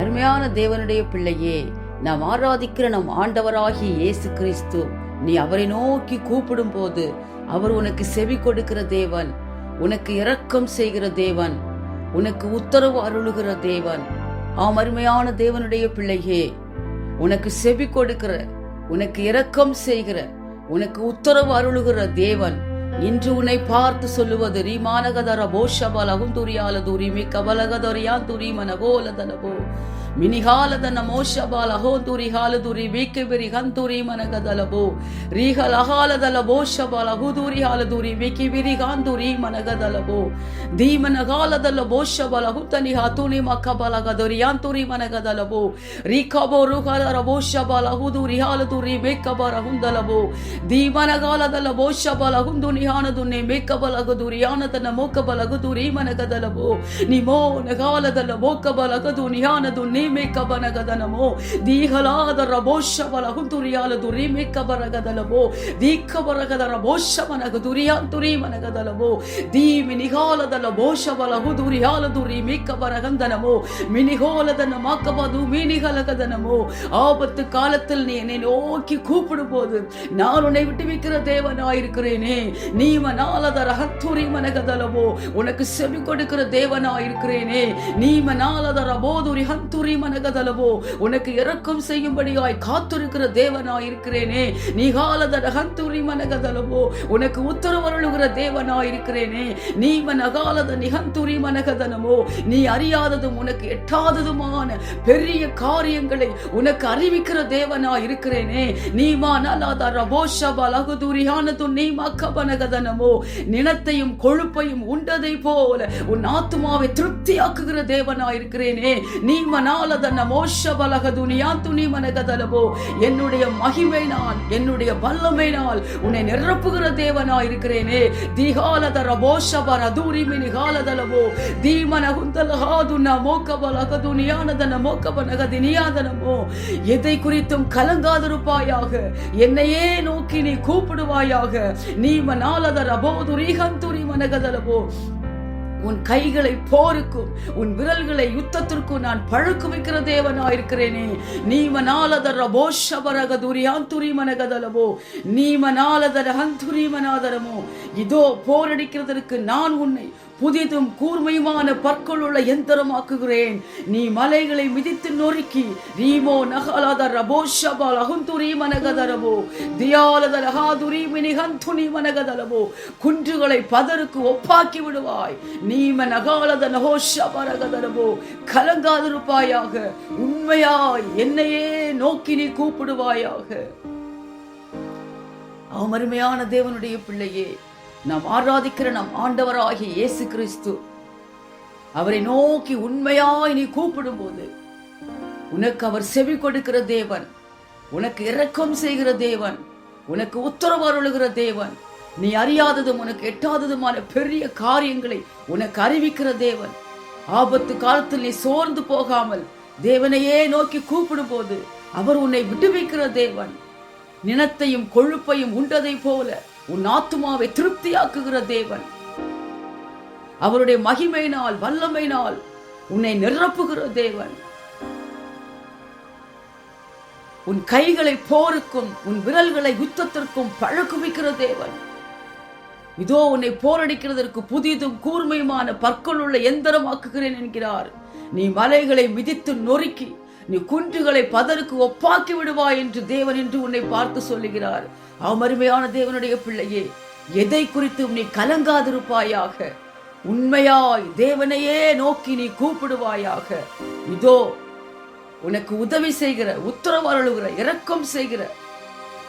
அருமையான தேவனுடைய பிள்ளையே நாம் ஆராதிக்கிற நம் ஆண்டவராகி இயேசு கிறிஸ்து நீ அவரை நோக்கி கூப்பிடும் போது அவர் உனக்கு செவி கொடுக்கிற தேவன் உனக்கு இரக்கம் செய்கிற தேவன் உனக்கு உத்தரவு அருளுகிற தேவன். ஆம் அருமையான தேவனுடைய பிள்ளையே உனக்கு செவி கொடுக்கிற உனக்கு இரக்கம் செய்கிற உனக்கு உத்தரவு அருளுகிற தேவன். இன்று உன்னை பார்த்து சொல்லுவது ரீமானகதர போஷபல அகுந்துரியால துரி மிக்க பலகதரியா ಮಿನಿಹಾಲದನ ಮೋಶಬಾಲ ಹೋದುರಿ ಹಾಲದುರಿ ಬೇಕೆಬೆರಿ ಹಂತುರಿ ಮನಗದಲಬೋ ರೀಹಲಹಾಲದಲಬೋ ಶಬಾಲ ಹುದೂರಿ ಹಾಲದುರಿ ಬೇಕೆಬಿರಿ ಗಾಂಧುರಿ ಮನಗದಲಬೋ ಧೀಮನಗಾಲದಲಬೋ ಶಬಲ ಹುತನಿ ಹಾತುನಿ ಮಕ್ಕಬಲಗದೊರಿ ಯಾಂತುರಿ ಮನಗದಲಬೋ ರೀಕಬೋ ರುಹಲರ ಬೋಶಬಲ ಹುದೂರಿ ಹಾಲದುರಿ ಬೇಕಬರ ಹುಂದಲಬೋ ಧೀಮನಗಾಲದಲ ಬೋಶಬಲ ಹುಂದು ನಿಹಾನದುನ್ನೆ ಬೇಕಬಲಗದುರಿ ಯಾನದನ ಮೋಕಬಲಗದುರಿ ಮನಗದಲಬೋ ನಿಮೋ ನಗಾಲದಲ ಮೋಕಬಲಗದು ನಿಹಾನದು ನೀ ಮೇಕಬನ ಗದನಮೋ ದೀಹಲಾದರ ಬೋಷಬಲ ಹುಂದು ರಿಯಾಲದು ರೀ ಮೇಕಬರ ಗದಲಬೋ ದೀಖಬರಗದರ ಬೋಷಮನ ಗದು ರಿಯಾಂತುರಿ ಮನಗದಲಬೋ ದೀಮಿ ನಿಗಾಲದಲ್ಲ ಬೋಷಬಲ ಹುದು ರಿಯಾಲದು ರೀ ಮೇಕಬರ ಗಂದನಮೋ மினிகோலதன மாக்கபாது மீனிகலகதனமோ ஆபத்து காலத்தில் நீ என்னை நோக்கி கூப்பிடும் போது நான் உன்னை விட்டு வைக்கிற தேவனாயிருக்கிறேனே நீ மனாலத ரகத்துரி மனகதலமோ உனக்கு செவி கொடுக்கிற தேவனாயிருக்கிறேனே நீ மனாலத ரபோதுரி ஹந்துரி மனகதலமோ உனக்கு இரக்கம் செய்யும்படியாய் காத்திருக்கிற தேவனாயிருக்கிறேனே நீ காலத ரகந்துரி மனகதலவோ உனக்கு உத்தரவருளுகிற தேவனாயிருக்கிறேனே நீ மனகாலத நிகந்துரி மனகதனமோ நீ அறியாததும் உனக்கு எட்டாததுமான பெரிய காரியங்களை உனக்கு அறிவிக்கிற தேவனாய் இருக்கிறேனே. நீ மானலாத ரபோஷபல் அகுதுரியானது நீ மக்கபனகதனமோ நிலத்தையும் கொழுப்பையும் உண்டதை போல உன் ஆத்மாவை திருப்தியாக்குகிற தேவனாய் இருக்கிறேனே. நீ மனா மனாலதன மோஷபலகது துணி மனகதலவோ என்னுடைய மகிமை நான் என்னுடைய வல்லமை நாள் உன்னை நிரப்புகிற தேவனா இருக்கிறேனே. திகாலத ரபோஷபர தூரிமினி காலதலவோ தீமன குந்தலகாது மோக்கபலகது நியானதன மோக்கபனகதி தினியாதனமோ எதை குறித்தும் கலங்காதிருப்பாயாக என்னையே நோக்கி நீ கூப்பிடுவாயாக நீ மனாலத ரபோதுரி ஹந்துரி மனகதலவோ உன் கைகளை போருக்கும் உன் விரல்களை யுத்தத்திற்கும் நான் பழக்கு வைக்கிற தேவனாயிருக்கிறேனே. நீமனாலதர போஷபரக நீமனாலதர ஹந்துரிமனாதரமோ இதோ போரடிக்கிறதற்கு நான் உன்னை புதிதும் கூர்மையுமான பற்களுள்ள எந்திரமாக்குகிறேன். நீ மலைகளை மிதித்து நொறுக்கி ரீமோ நகலத ரபோஷபால் அகுந்துரி மனகதரபோ தியாலத ரகாதுரி மினிகந்துனி மனகதலவோ குன்றுகளை பதருக்கு ஒப்பாக்கி விடுவாய். நீம நகாலத நகோஷபரகதரவோ கலங்காதிருப்பாயாக உண்மையாய் என்னையே நோக்கி நீ கூப்பிடுவாயாக. அவமருமையான தேவனுடைய பிள்ளையே நாம் ஆராதிக்கிற நம் ஆண்டவராகிய இயேசு கிறிஸ்து. அவரை நோக்கி உண்மையாய் நீ கூப்பிடும் போது உனக்கு அவர் செவி கொடுக்கிற தேவன் உனக்கு இரக்கம் செய்கிற தேவன் உனக்கு உத்தரவு அருளுகிற தேவன் நீ அறியாததும் உனக்கு எட்டாததுமான பெரிய காரியங்களை உனக்கு அறிவிக்கிற தேவன். ஆபத்து காலத்தில் நீ சோர்ந்து போகாமல் தேவனையே நோக்கி கூப்பிடும் போது அவர் உன்னை விடுவிக்கிற தேவன். நினத்தையும் கொழுப்பையும் உண்டதை போல உன் ஆத்துமாவை திருப்தியாக்குகிற தேவன். அவருடைய மகிமையினால் வல்லமையினால் உன்னை நிரப்புகிற தேவன். உன் கைகளை போருக்கும் உன் விரல்களை யுத்தத்திற்கும் பழக்குவிக்கிற தேவன். இதோ உன்னை போரடிக்கிறதற்கு புதிதும் கூர்மையுமான பற்களுள்ள எந்திரமாக்குகிறேன் என்கிறார். நீ மலைகளை மிதித்து நொறுக்கி நீ குன்றுகளை பதருக்கு ஒப்பாக்கி விடுவாய் என்று தேவன் என்று உன்னை பார்த்து சொல்லுகிறார். அவமருமையான தேவனுடைய பிள்ளையே எதை குறித்தும் நீ கலங்காதிருப்பாயாக. உண்மையாய் தேவனையே நோக்கி நீ கூப்பிடுவாயாக. இதோ உனக்கு உதவி செய்கிற உத்தரவு அருளுகிற இரக்கம் செய்கிற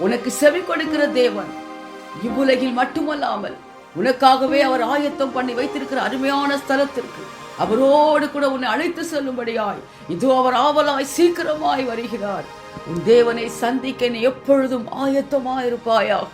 உனக்கு செவி கொடுக்கிற தேவன் இவ்வுலகில் மட்டுமல்லாமல் உனக்காகவே அவர் ஆயத்தம் பண்ணி வைத்திருக்கிற அருமையான ஸ்தலத்திற்கு அவரோடு கூட உன்னை அழைத்து செல்லும்படியாய். இதோ அவர் ஆவலாய் சீக்கிரமாய் வருகிறார். உன் தேவனை சந்திக்க நீ எப்பொழுதும் ஆயத்தமாயிருப்பாயாக.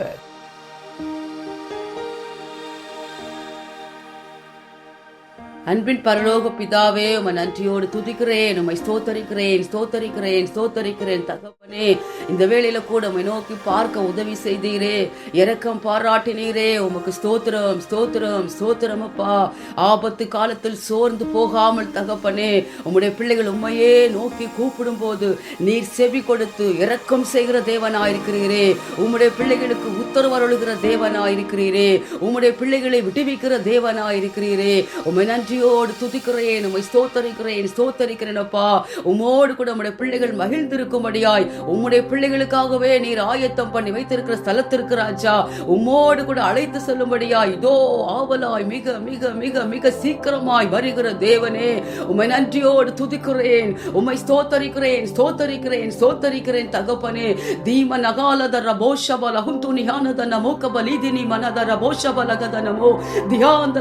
அன்பின் பரலோக பிதாவே உமை நன்றியோடு துதிக்கிறேன் உம்மை ஸ்தோத்தரிக்கிறேன் ஸ்தோத்தரிக்கிறேன் ஸ்தோத்தரிக்கிறேன் தகப்பனே. இந்த வேளையில கூட உமை நோக்கி பார்க்க உதவி செய்தீரே. இறக்கம் பாராட்டினீரே. உமக்கு ஸ்தோத்திரம் ஸ்தோத்திரம் ஸ்தோத்திரம் அப்பா. ஆபத்து காலத்தில் சோர்ந்து போகாமல் தகப்பனே. உம்முடைய பிள்ளைகள் உண்மையே நோக்கி கூப்பிடும் போது நீர் செவி கொடுத்து இறக்கம் செய்கிற தேவனாயிருக்கிறீரே. உம்முடைய பிள்ளைகளுக்கு உத்தரவு அருளுகிற தேவனாயிருக்கிறீரே. உம்முடைய பிள்ளைகளை விடுவிக்கிற தேவனாயிருக்கிறீரே. உம்மை நன்றியோடு துதிக்கிறேன் உம்மை ஸ்தோத்தரிக்கிறேன் ஸ்தோத்தரிக்கிறேன் அப்பா. உம்மோடு கூட உம்முடைய பிள்ளைகள் மகிழ்ந்திருக்கும்படியாய் உம்முடைய பிள்ளைகளுக்காகவே நீர் ஆயத்தம் பண்ணி வைத்திருக்கிற ஸ்தலத்திற்கு ராஜா உம்மோடு கூட அழைத்து செல்லும்படியாய் இதோ ஆவலாய் மிக மிக மிக மிக சீக்கிரமாய் வருகிற தேவனே உம்மை நன்றியோடு துதிக்கிறேன் உம்மை ஸ்தோத்தரிக்கிறேன் ஸ்தோத்தரிக்கிறேன் ஸ்தோத்தரிக்கிறேன் தகப்பனே. தீம நகாலதர போஷப லகுந்து நியானதன மோக்கப லீதினி மனதர போஷப லகதனமோ தியாந்த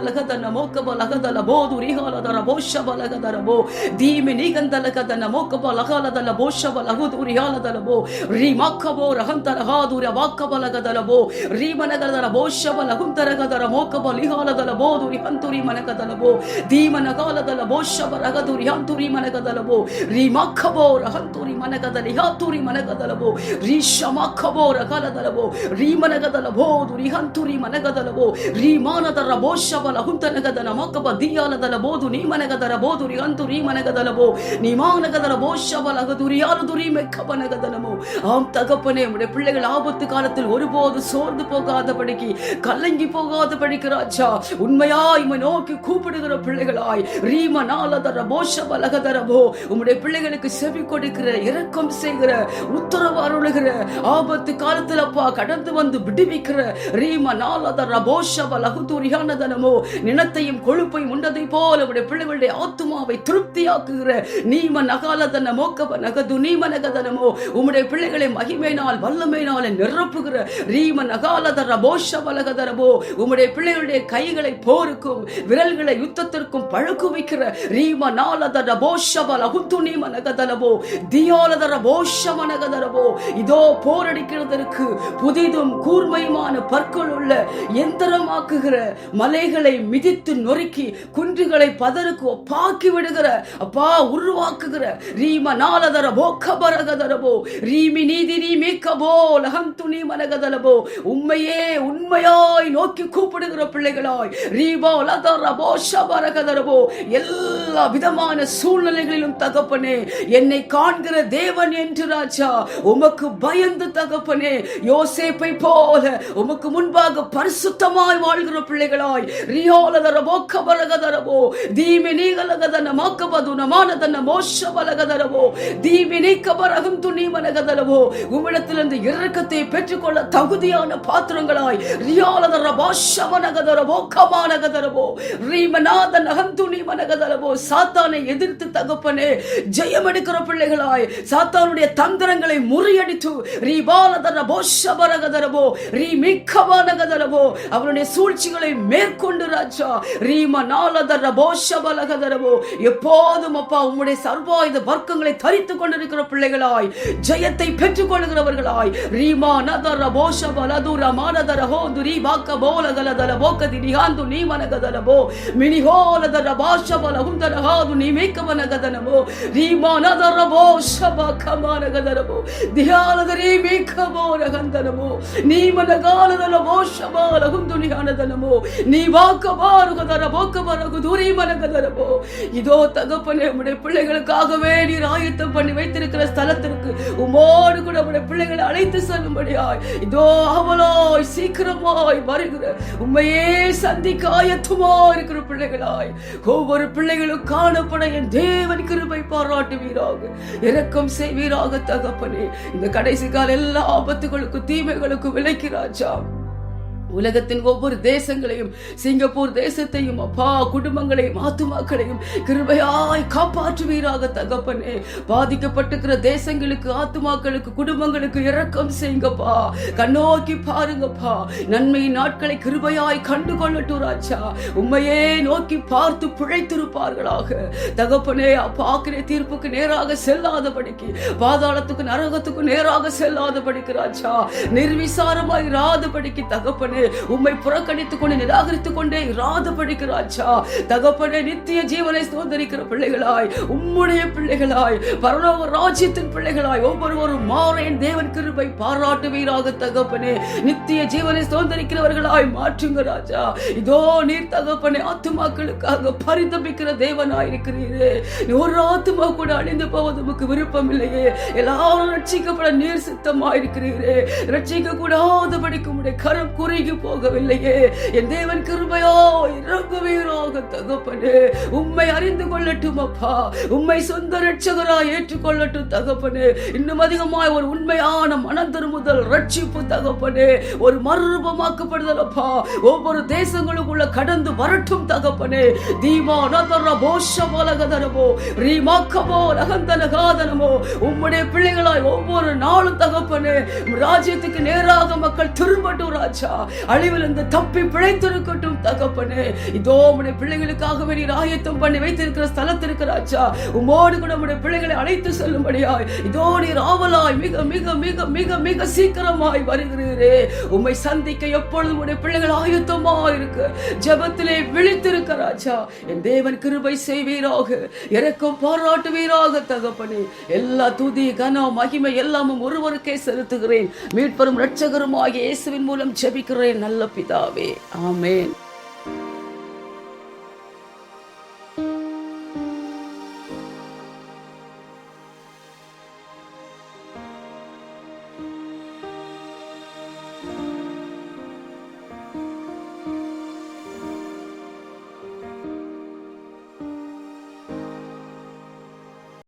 ಗೋದು ರಿಹಾಲದರ ಬೋಷ ಬಲಗದರ ಬೋ ಧೀಮೆ ನಿಗಂದಲಗದ ನಮೋಕ ಬಲಗಾಲದಲ್ಲ ಬೋಷ ಬಲಗುದು ರಿಹಾಲದಲ ಬೋ ರೀಮಕ್ಕಬೋ ರಹಂತರ ಹಾದುರ ವಾಕ ಬಲಗದಲ ಬೋ ರೀಮನಗದರ ಬೋಷ ಬಲಗುಂತರಗದರ ಮೋಕ ಬಲಿಹಾಲದಲ ಬೋದು ರಿಹಂತುರಿ ಮನಗದಲ ಬೋ ಧೀಮನ ಕಾಲದಲ ಬೋಷ ಬಲಗದು ರಿಹಂತುರಿ ಮನಗದಲ ಬೋ ರೀಮಕ್ಕಬೋ ರಹಂತುರಿ ಮನಗದಲಿ ಹಾತುರಿ ಬೋ ರೀಶಮಕ್ಕಬೋ ರಗಲದಲಬೋ ರೀಮನಗದಲಭೋ ದುರಿಹಂತುರಿ ಬೋ ರೀಮಾನದರ ಬೋಷಬಲ ಹುಂತನಗದನ ಮಕ್ಕಬ ದಿಯಾಲ ಬೋದು ನೀ ಮನಗದರ ಬೋದು ರಿ ಅಂತು ರೀ ಮನಗದಲಬೋ நீ மாநகதல போஷவலகதுரி யாருதுரி மெக்கபனகதனமோ ஆம் தகப்பனே உடைய பிள்ளைகள் ஆபத்து காலத்தில் ஒருபோது சோர்ந்து போகாதபடிக்கு கலங்கி போகாதபடிக்கு ராஜா உண்மையாய் உம்மை நோக்கி கூப்பிடுகிற பிள்ளைகளாய் ரீம நாலதர போஷவலகதரபோ உம்முடைய பிள்ளைகளுக்கு செவி கொடுக்கிற இரக்கம் செய்கிற உத்தரவு அருளுகிற ஆபத்து காலத்தில் அப்பா கடந்து வந்து விடுவிக்கிற ரீம நாலதர போஷவலகுதுரியானதனமோ நினத்தையும் கொழுப்பையும் உண்டதை போல உடைய பிள்ளைகளுடைய ஆத்துமாவை திருப்தியாக்குகிற நீம நகாலதன மோக்கப நகது நீம நகதனமோ உம்முடைய பிள்ளைகளை மகிமையினால் வல்லமையினால நிரப்புகிற ரீம நகாலதர போஷ வலகதரமோ உம்முடைய பிள்ளைகளுடைய கைகளை போருக்கும் விரல்களை யுத்தத்திற்கும் பழுக்கு வைக்கிற ரீம நாலதர போஷ வலகுத்து நீம நகதனமோ தியாலதர போஷ மனகதரமோ இதோ போரடிக்கிறதற்கு புதிதும் கூர்மையுமான பற்கள் உள்ள எந்திரமாக்குகிற மலைகளை மிதித்து நொறுக்கி குன்றுகளை பதருக்கு ஒப்பாக்கி விடுகிற அப்பா உருவாக்குகிற. ரீம நாலதர போக்கபரகதரபோ ரீமி நீதி நீ மீக்கபோ லகம் துணி மனகதலபோ. உண்மையே உண்மையாய் நோக்கி கூப்பிடுகிற பிள்ளைகளாய் ரீபோ லதரபோ ஷபரகதரபோ எல்லா விதமான சூழ்நிலைகளிலும் தகப்பனே என்னை காண்கிற தேவன் என்று ராஜா உமக்கு பயந்து தகப்பனே யோசேப்பை போல உமக்கு முன்பாக பரிசுத்தமாய் வாழ்கிற பிள்ளைகளாய் ரியோலதர போக்கபரகதரபோ தீமி நீகலகதன மாக்கபது நமானதன மோஷபலகதரவோ? தீமி நீக்கபரகம் துணி மனகதரவோ உம்மிடத்திலிருந்து இரக்கத்தை பெற்றுக்கொள்ள தகுதியான பாத்திரங்களாய் ரியாலதர பாஷமனகதரவோ கமானகதரவோ? ரீமநாத நகந்துணி மனகதரவோ சாத்தானை எதிர்த்து தகப்பனே ஜெயம் எடுக்கிற பிள்ளைகளாய் சாத்தானுடைய தந்திரங்களை முறியடித்து ரீபாலதர போஷபரகதரவோ ரீ மிக்கபானகதரவோ அவனுடைய சூழ்ச்சிகளை மேற்கொண்டு ராஜா ரீமநாத ரபோ ஷபலகதரபோ எப்போதும் அப்பா உம்முடைய சர்வாயுத வர்க்கங்களை தரித்து கொண்டிருக்கிற பிள்ளைகளாய் ஜெயத்தை பெற்றுக் கொள்கிறவர்களாய் ரீமா நதர போஷபலதுர மானதரஹோ துரி பாக்க போலகலதல போக்கதி நிகாந்து நீமனகதரபோ மினிஹோலதர பாஷபலகும் தரஹாது நீமேக்கவனகதனமோ ரீமா நதர போஷபகமானகதரபோ தியாலதரி மீக்கபோ ரகந்தனமோ நீமனகாலதல போஷபலகும் துனிகானதனமோ நீ வாக்க பாருகதர போக்க பரகு எங்களுக்கு தூரமாக தரமோ இதோ தகப்பனே உடைய பிள்ளைகளுக்காகவே நீர் ஆயத்தம் பண்ணி வைத்திருக்கிற ஸ்தலத்திற்கு உமோடு கூட உடைய பிள்ளைகளை அழைத்து செல்லும்படியாய் இதோ அவளாய் சீக்கிரமாய் வருகிற உண்மையே சந்திக்க ஆயத்தமா இருக்கிற பிள்ளைகளாய் ஒவ்வொரு பிள்ளைகளும் காணப்பட என் தேவன் கிருபை பாராட்டுவீராக இரக்கம் செய்வீராக தகப்பனே. இந்த கடைசி கால எல்லா ஆபத்துகளுக்கும் தீமைகளுக்கும் விளைக்கிறாச்சா உலகத்தின் ஒவ்வொரு தேசங்களையும் சிங்கப்பூர் தேசத்தையும் அப்பா குடும்பங்களையும் ஆத்துமாக்களையும் கிருபையாய் காப்பாற்றுவீராக தகப்பனே. பாதிக்கப்பட்டிருக்கிற தேசங்களுக்கு ஆத்துமாக்களுக்கு குடும்பங்களுக்கு இரக்கம் செய்யுங்கப்பா. கண்ணோக்கி பாருங்கப்பா. நன்மையின் நாட்களை கிருபையாய் கண்டு கொள்ளட்டும் ராஜா. உண்மையே நோக்கி பார்த்து பிழைத்திருப்பார்களாக. தகப்பனே பாக்கிற தீர்ப்புக்கு நேராக செல்லாதபடிக்கு பாதாளத்துக்கு நரகத்துக்கு நேராக செல்லாதபடிக்கு ராஜா. நிர்விசாரமாய் இராதபடிக்கு தகப்பனே. தகப்பனே உம்மை புறக்கணித்துக் கொண்டு நிராகரித்துக் கொண்டே இராதபடிக்கு ராஜா. தகப்பனே நித்திய ஜீவனை சுதந்திரிக்கிற பிள்ளைகளாய் உம்முடைய பிள்ளைகளாய் பரலோக ராஜ்யத்தின் பிள்ளைகளாய் ஒவ்வொருவரும் மாறேன் தேவன் கிருபை பாராட்டுவீராக தகப்பனே. நித்திய ஜீவனை சுதந்திரிக்கிறவர்களாய் மாற்றுங்க ராஜா. இதோ நீர் தகப்பனே ஆத்துமாக்களுக்காக பரிதபிக்கிற தேவனாய் இருக்கிறீரே. ஒரு ஆத்துமா கூட அழிந்து போவது உமக்கு விருப்பம் இல்லையே எல்லாரும் ரட்சிக்கப்பட நீர் சித்தமாய் இருக்கிறீரே. ரட்சிக்க கூடாதபடிக்கு உடைய கரம் குறுகி போகவில்லையே. என் தேவன் கிருபையோ இறங்குவீராக தகப்பனே. உம்மை அறிந்து கொள்ளட்டும் அப்பா. உம்மை சொந்த ரட்சகராய் ஏற்றுக்கொள்ளட்டும் தகப்பனே. இன்னும் அதிகமாய் ஒரு உண்மையான மனம் ரட்சிப்பு தகப்பனே. ஒரு மறுரூபமாக்கப்படுதல் அப்பா. ஒவ்வொரு தேசங்களுக்குள்ள கடந்து வரட்டும் தகப்பனே. தீமா நதர போஷ பலகதனமோ ரீமாக்கமோ ரகந்தனகாதனமோ உம்முடைய பிள்ளைகளாய் ஒவ்வொரு நாளும் தகப்பனே. ராஜ்யத்துக்கு நேராக மக்கள் திரும்பட்டும் ராஜா. அழிவிலிருந்து தப்பி பிழைத்திருக்கட்டும் தகப்பனே. இதோ உடைய பிள்ளைகளுக்காக நீர் ஆயத்தம் பண்ணி வைத்திருக்கிற ஸ்தலத்திற்கு ராஜா. உம்மோடு கூட உடைய பிள்ளைகளை அழைத்து செல்லும்படியாய். இதோ நீர் ஆவலாய் மிக மிக மிக மிக மிக சீக்கிரமாய் வருகிறீரே. உம்மை சந்திக்க எப்பொழுதும் உடைய பிள்ளைகள் ஆயத்தமா இருக்கு ஜபத்திலே விழித்திருக்க ராஜா. என் தேவன் கிருபை செய்வீராக. இறக்கம் பாராட்டுவீராக தகப்பனே. எல்லா துதி கன மகிமை எல்லாமும் ஒருவருக்கே செலுத்துகிறேன். மீட்பரும் இரட்சகரும் ஆகிய இயேசுவின் மூலம் ஜபிக்கிறேன். நல்ல பிதாவே. ஆமேன்.